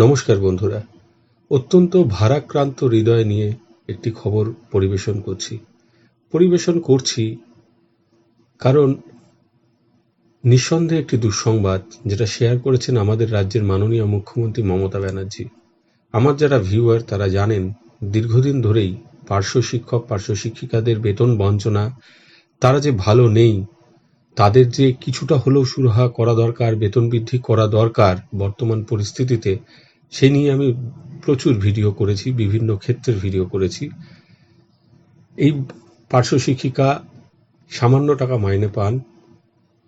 নমস্কার বন্ধুরা। অত্যন্ত ভারাক্রান্ত হৃদয় নিয়ে একটি খবর পরিবেশন করছি। পরিবেশন করছি কারণ নিঃসন্দেহে একটি দুঃসংবাদ যেটা শেয়ার করেছেন আমাদের রাজ্যের মাননীয় মুখ্যমন্ত্রী মমতা ব্যানার্জি। আমার যারা ভিউয়ার, তারা জানেন, দীর্ঘদিন ধরেই পার্শ্ব শিক্ষক, পার্শ্ব শিক্ষিকাদের বেতন বঞ্চনা, তারা যে ভালো নেই, তাদের যে কিছুটা হলেও সুরাহা করা দরকার, বেতন বৃদ্ধি করা দরকার বর্তমান পরিস্থিতিতে সে নিয়ে আমি প্রচুর ভিডিও করেছি, বিভিন্ন ক্ষেত্রের ভিডিও করেছি। এই পার্শ্ব শিক্ষিকা সামান্য টাকা মাইনে পান,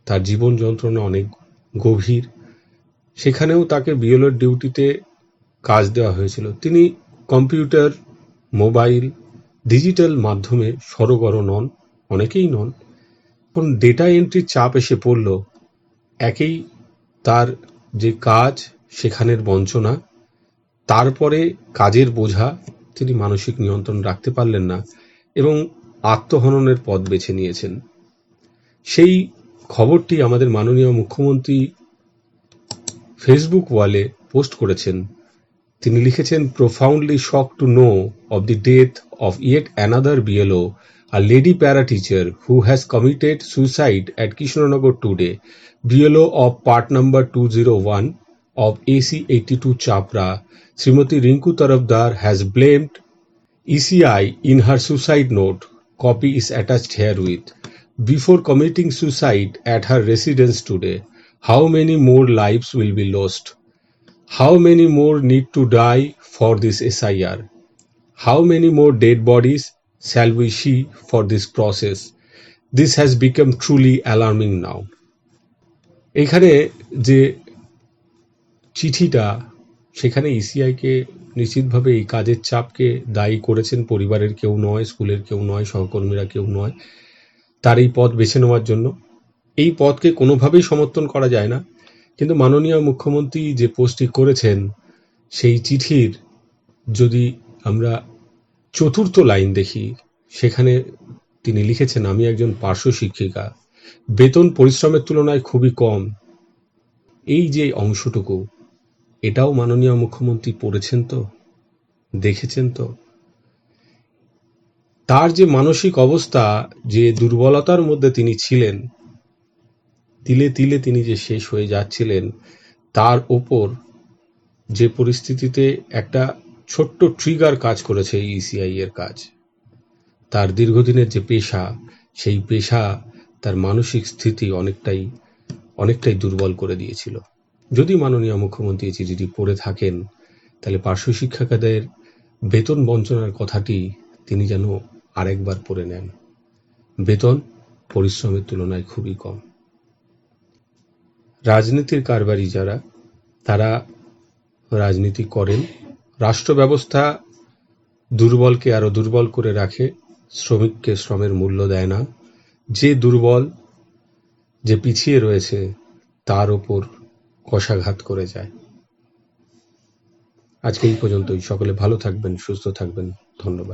তার জীবন যন্ত্রণা অনেক গভীর। সেখানেও তাকে বিএলওর ডিউটিতে কাজ দেওয়া হয়েছিল। তিনি কম্পিউটার, মোবাইল, ডিজিটাল মাধ্যমে সরগর নন, অনেকেই নন। এখন ডেটা এন্ট্রির চাপ এসে পড়ল, একেই তার যে কাজ, সেখানের বঞ্চনা তারপরে কাজের বোঝা তিনি মানসিক নিয়ন্ত্রণ রাখতে পারলেন না এবং আত্মহননের পথ বেছে নিয়েছেন সেই খবরটি আমাদের মাননীয় মুখ্যমন্ত্রী ফেসবুক ওয়ালে পোস্ট করেছেন তিনি লিখেছেন profoundly shock to know of the death of yet another BLO a lady para teacher who has committed has committed suicide today BLO today. Part number two zero 201 of AC 82 Chapra, Srimati Rinku Tarafdar has blamed ECI in her suicide note. Copy is attached herewith. Before committing suicide at her residence today, how many more lives will be lost? How many more need to die for this SIR? How many more dead bodies shall we see for this process? This has become truly alarming now. এখানে যে চিঠিটা সেখানে ইসিআইকে নিশ্চিতভাবে এই কাজের চাপকে দায়ী করেছেন। পরিবারের কেউ নয়, স্কুলের কেউ নয়, সহকর্মীরা কেউ নয়। তার এই পথ বেছে নেওয়ার জন্য। এই পথকে কোনোভাবেই সমর্থন করা যায় না। কিন্তু মাননীয় মুখ্যমন্ত্রী যে পোস্টটি করেছেন, সেই চিঠির যদি আমরা চতুর্থ লাইন দেখি, সেখানে তিনি লিখেছেন, আমি একজন পার্শ্ব শিক্ষিকা। বেতন পরিশ্রমের তুলনায় খুবই কম। এই যে অংশটুকু এটাও মাননীয় মুখ্যমন্ত্রী পড়েছেন তো? দেখেছেন তো? তার যে মানসিক অবস্থা, যে দুর্বলতার মধ্যে তিনি ছিলেন, তিলে তিলে তিনি যে শেষ হয়ে যাচ্ছিলেন, তার ওপর যে পরিস্থিতিতে একটা ছোট্ট ট্রিগার কাজ করেছে ইসিআই এর কাজ, তার দীর্ঘদিনের যে পেশা, সেই পেশা তার মানসিক স্থিতি অনেকটাই অনেকটাই দুর্বল করে দিয়েছিল। যদি মাননীয় মুখ্যমন্ত্রী এই চিঠিটি পড়ে থাকেন, তাহলে পার্শ্ব শিক্ষিকাদের বেতন বঞ্চনার কথাটি তিনি যেন আরেকবার পড়ে নেন। বেতন পরিশ্রমের তুলনায় খুবই কম। রাজনীতির কারবারি যারা, তারা রাজনীতি করেন রাষ্ট্র ব্যবস্থা দুর্বলকে আরও দুর্বল করে রাখে, শ্রমিককে শ্রমের মূল্য দেয় না। যে দুর্বল, যে পিছিয়ে রয়েছে, তার ওপর কষাঘাত করে যায়। আজকে এই পর্যন্তই। সকলে ভালো থাকবেন সুস্থ থাকবেন। ধন্যবাদ।